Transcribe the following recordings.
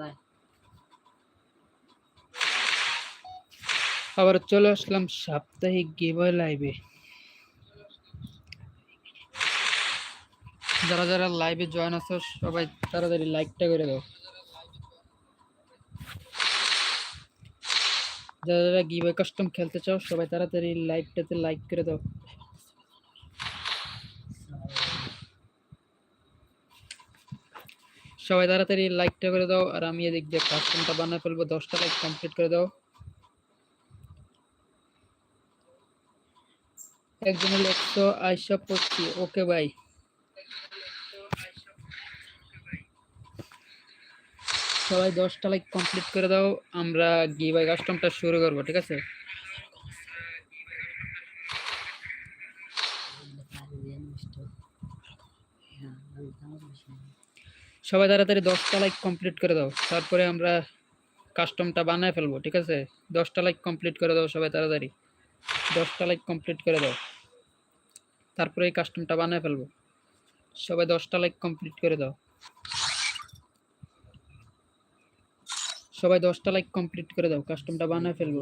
যায় আবার চলে আসলাম সাপ্তাহিক গিভওয়ে লাইভে যারা যারা লাইভে জয়েন আছো, সবাই তাড়াতাড়ি লাইকটা করে দাও। যারা যারা কাস্টম খেলতে চাও, সবাই তাড়াতাড়ি লাইভটাতে লাইক করে দাও। সবাই তাড়াতাড়ি লাইকটা করে দাও, আর আমি এদিক দিয়ে কাস্টমটা বানায় ফেলব, দশটা লাইক কমপ্লিট করে দাও। একজনের লেখছো আয়সা পড়ছি ওকে ভাই সবাই দশটা লাইক কমপ্লিট করে দাও, আমরা গিভাই কাস্টমটা শুরু করব, ঠিক আছে? সবাই তাড়াতাড়ি দশটা লাইক কমপ্লিট করে দাও, তারপরে আমরা কাস্টমটা বানায় ফেলব, ঠিক আছে? দশটা লাইক কমপ্লিট করে দাও সবাই তাড়াতাড়ি। দশটা লাইক কমপ্লিট করে দাও। তারপরে এই কাস্টমটা বানায় ফেলব। সবাই দশটা লাইক কমপ্লিট করে দাও। সবাই দশটা লাইক কমপ্লিট করে দাও কাস্টমটা বানায় ফেলব।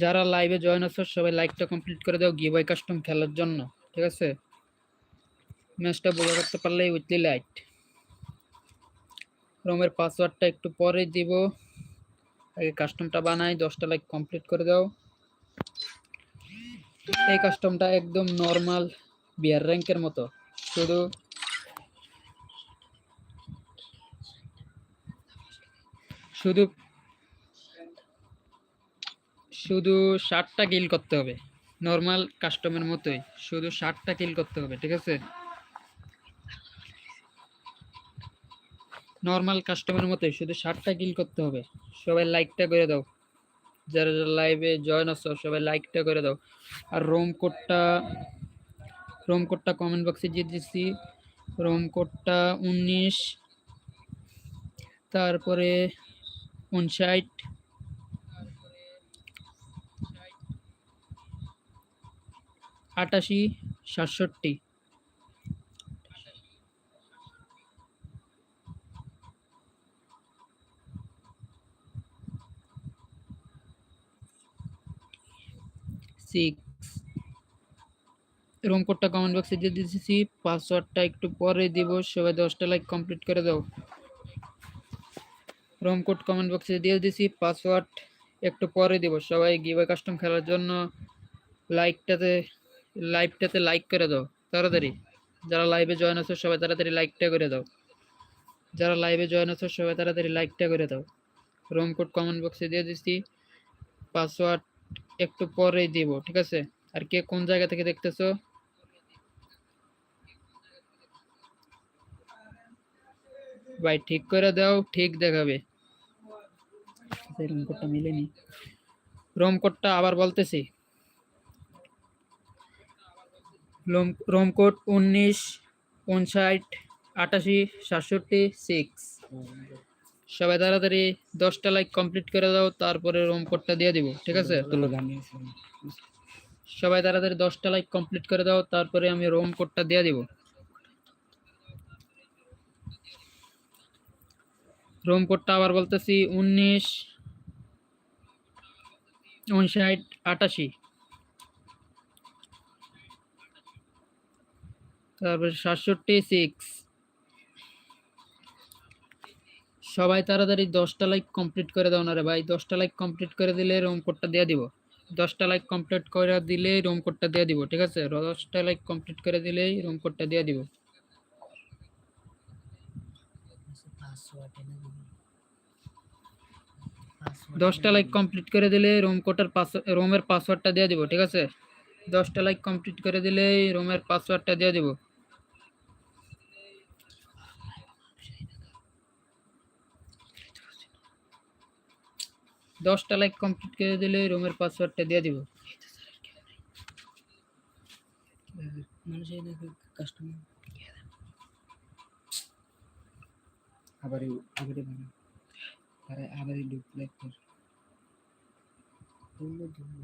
যারা লাইভে জয়েন আছো, সবাই লাইকটা কমপ্লিট করে দাও গিভাই কাস্টম খেলার জন্য, ঠিক আছে? ম্যাচটা বলে রাখতে পারলেই উইথলি লাইট রোমের পাসওয়ার্ডটা একটু পরে দিব। আগে কাস্টমটা বানাই, দশটা লাইক কমপ্লিট করে দাও। এই কাস্টমটা একদম নর্মাল বিয়ার র্যাঙ্কের মতো। শুধু শুধু শুধু ষাটটা কিল করতে হবে। নর্মাল কাস্টমের মতোই শুধু ষাটটা কিল করতে হবে, ঠিক আছে? নর্মাল কাস্টমের মতোই শুধু ষাটটা কিল করতে হবে। সবাই লাইকটা করে দাও। যারা যারা লাইভে জয়েন আছো, সবাই লাইকটা করে দাও। আর রোম কোডটা রোম কোডটা কমেন্ট বক্সে দিয়ে দিচ্ছি রোম কোডটা উনিশ, তারপরে উনষাট। আটাশি, সাতষট্টি। সিক্স। রুম কোডটা কমেন্ট বক্সে দিয়ে দিয়েছি। পাসওয়ার্ডটা একটু পরে দিব। সবাই দশটা লাইক কমপ্লিট করে দাও। রুম কোড কমেন্ট বক্সে দিয়ে দিছি, পাসওয়ার্ড একটু পরে দিব। সবাই গিভে কাস্টম খেলার জন্য লাইকটাতে লাইভটাতে লাইক করে দাও, তাড়াতাড়ি। যারা লাইভে জয়েন আছো, সবাই তাড়াতাড়ি লাইকটা করে দাও। যারা লাইভে জয়েন আছো, সবাই তাড়াতাড়ি লাইকটা করে দাও। রুম কোড কমেন্ট বক্সে দিয়ে দিছি, পাসওয়ার্ড একটু পরেই দিব, ঠিক আছে? আর কে কোন জায়গা থেকে দেখতেছো? ভাই, ঠিক করে দাও, ঠিক দেখাবে। রুম কোডটা মিলেনি। রোম কোডটা আবার বলতেছি। রোম কোড উনিশ উনষাট আটাশি সাতষট্টি সিক্স। সবাই তাড়াতাড়ি দশটা লাইক কমপ্লিট করে দাও তারপরে রোম কোডটা দিয়ে দিব ঠিক আছে? সবাই তাড়াতাড়ি দশটা লাইক কমপ্লিট করে দাও তারপরে আমি রোম কোডটা দিয়ে দিব। রোম কোডটা আবার বলতেছি উনিশ উনষাট, আটাশি। তারপরে সাতষট্টি সিক্স সবাই তাড়াতাড়ি দশটা লাইক কমপ্লিট করে দাও না রে ভাই। দশটা লাইক কমপ্লিট করে দিলে রুম কোডটা দিয়ে দিব। দশটা লাইক কমপ্লিট করে দিলে রুম কোডটা দিয়ে দিব, ঠিক আছে? দশটা লাইক কমপ্লিট করে দিলেই রুম কোডটা দিয়ে দিব। দশটা লাইক কমপ্লিট করে দিলে রুম কোডের পাস রুমের পাসওয়ার্ডটা দিয়ে দিব ঠিক আছে? দশটা লাইক কমপ্লিট করে দিলেই রুমের পাসওয়ার্ডটা দিয়ে দিব। দশটা লাইক কমপ্লিট করে দিলে রুমের পাসওয়ার্ডটা দিয়ে দিব। কাস্টমার আবার আবার আবার ডুপ্লেট কর দুমু দুমু